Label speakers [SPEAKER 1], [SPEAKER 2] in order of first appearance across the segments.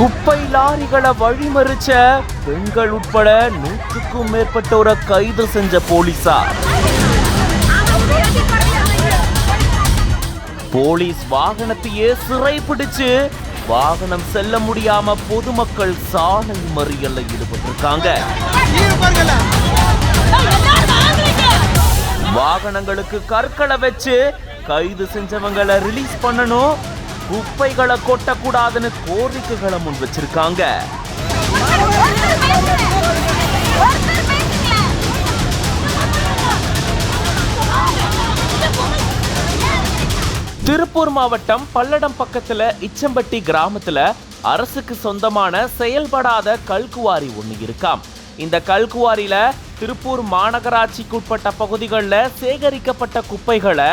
[SPEAKER 1] குப்பை லாரிகளை வழிமறிச்ச பெண்கள் உட்பட நூற்றுக்கும் மேற்பட்டோரை கைது செஞ்ச போலீசார். போலீஸ் வாகனத்தையே சிறை பிடிச்சு வாகனம் செல்ல முடியாம பொதுமக்கள் சாலை மறியல்ல ஈடுபட்டிருக்காங்க. வாகனங்களுக்கு கற்களை வச்சு கைது செஞ்சவங்களை ரிலீஸ் பண்ணணும். குப்பைகளை கொட்டக்கூடாதுன்னு கோரிக்கைகளை முன் வச்சிருக்காங்க. திருப்பூர் மாவட்டம் பல்லடம் பக்கத்துல இச்சம்பட்டி கிராமத்துல அரசுக்கு சொந்தமான செயல்படாத கல்குவாரி ஒண்ணு இருக்காம். இந்த கல்குவாரியில திருப்பூர் மாநகராட்சிக்கு உட்பட்ட பகுதிகளில் சேகரிக்கப்பட்ட குப்பைகளை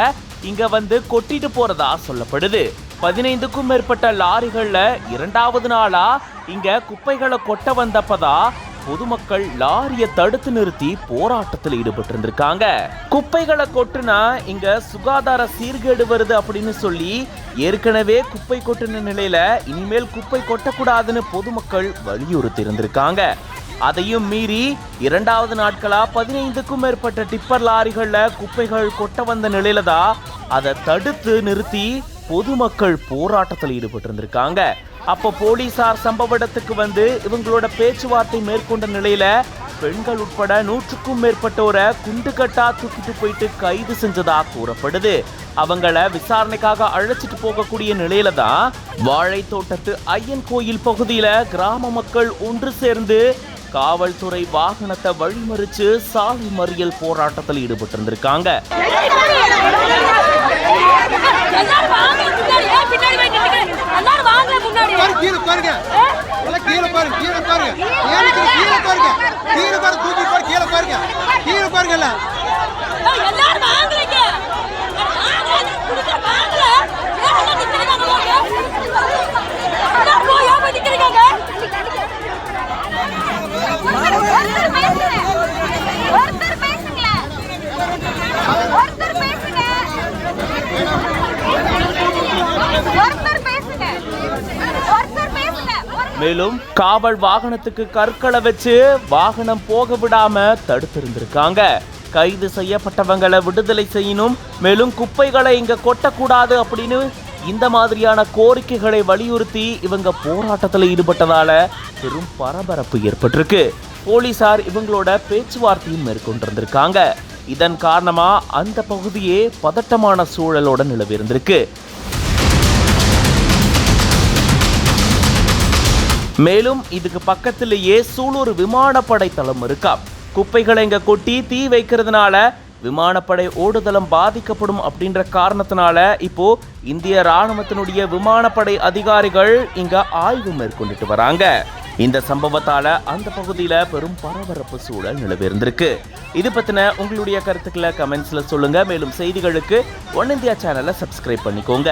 [SPEAKER 1] இங்க வந்து கொட்டிட்டு போறதா சொல்லப்படுது. பதினைந்துக்கும் மேற்பட்ட லாரிகள்ல இரண்டாவது நாளா இங்க குப்பைகளை கொட்ட வந்தப்பதான் பொதுமக்கள் லாரியை தடுத்து நிறுத்தி போராட்டத்தில் ஈடுபட்டு இருந்திருக்காங்க குப்பைகளை கொட்டுனா இங்க சுகாதார சீர்கேடு வருது அப்படின்னு சொல்லி ஏற்கனவே குப்பை கொட்டின நிலையில இனிமேல் குப்பை கொட்டக்கூடாதுன்னு பொதுமக்கள் வலியுறுத்தி இருந்திருக்காங்க அதையும் மீறி இரண்டாவது நாட்களா பதினைந்துக்கும் மேற்பட்ட டிப்பர் லாரிகள்ல குப்பைகள் கொட்ட வந்த நிலையில தான் அதை தடுத்து நிறுத்தி பொதுமக்கள் போராட்டத்தில் ஈடுபட்டு இருந்திருக்காங்க அப்போ போலீசார் சம்பவ இடத்துக்கு வந்து இவங்களோட பேச்சுவார்த்தை மேற்கொண்ட நிலையில பெண்கள் உட்பட நூற்றுக்கும் மேற்பட்டோரை குண்டுகட்டா தூக்கிட்டு போயிட்டு கைது செஞ்சதா கூறப்படுது. அவங்கள விசாரணைக்காக அழைச்சிட்டு போகக்கூடிய நிலையில தான் வாழை தோட்டத்து ஐயன் கோயில் பகுதியில கிராம மக்கள் ஒன்று சேர்ந்து காவல்துறை வாகனத்தை வழிமறிச்சு சாலை மறியல் போராட்டத்தில் ஈடுபட்டு இருந்திருக்காங்க
[SPEAKER 2] எல்லாரும் வாங்க முன்னாடி. ஏன் பின்னாடி போய் நிக்கிறீங்க? எல்லாரும் வாங்க முன்னாடி.
[SPEAKER 3] பாரு கீழே பாருங்க. எல்லாம் கீழே பாருங்க கீழே பாருங்க. கீழே பாருங்க. கீழே பாருங்க தூக்கி பாரு கீழே பாருங்க. கீழே பாருங்க எல்லாம்.
[SPEAKER 2] எல்லாரும் வாங்க,
[SPEAKER 1] மேலும் காவல் வாகனத்துக்கு கற்களை வச்சு வாகனம் போக விடாம தடுத்திருந்திருக்காங்க. கைது செய்யப்பட்டவங்களை விடுதலை செய்யணும் மேலும் குப்பைகளை இங்க கொட்டக்கூடாது அப்படின்னு இந்த மாதிரியான கோரிக்கைகளை வலியுறுத்தி இவங்க போராட்டத்தில் ஈடுபட்டதால பெரும் பரபரப்பு ஏற்பட்டிருக்கு. போலீசார் இவங்களோட பேச்சுவார்த்தையும் மேற்கொண்டிருந்திருக்காங்க. இதன் காரணமா அந்த பகுதியே பதட்டமான சூழலோட நிலவி மேலும் இதுக்கு பக்கத்திலேயே சூலூர் விமானப்படை தளம் இருக்கா. குப்பைகளை இங்கே கொட்டி தீ வைக்கிறதுனால விமானப்படை ஓடுதளம் பாதிக்கப்படும் அப்படின்ற காரணத்தினால இப்போ இந்திய ராணுவத்தினுடைய விமானப்படை அதிகாரிகள் இங்க ஆய்வு மேற்கொண்டுட்டு வராங்க. இந்த சம்பவத்தால அந்த பகுதியில பெரும் பரபரப்பு சூழல் நிலவிருந்திருக்கு. இது பத்தின உங்களுடைய கருத்துக்களை கமெண்ட்ஸ்ல சொல்லுங்க. மேலும் செய்திகளுக்கு ஒன் இந்தியா சேனலை சப்ஸ்கிரைப் பண்ணிக்கோங்க.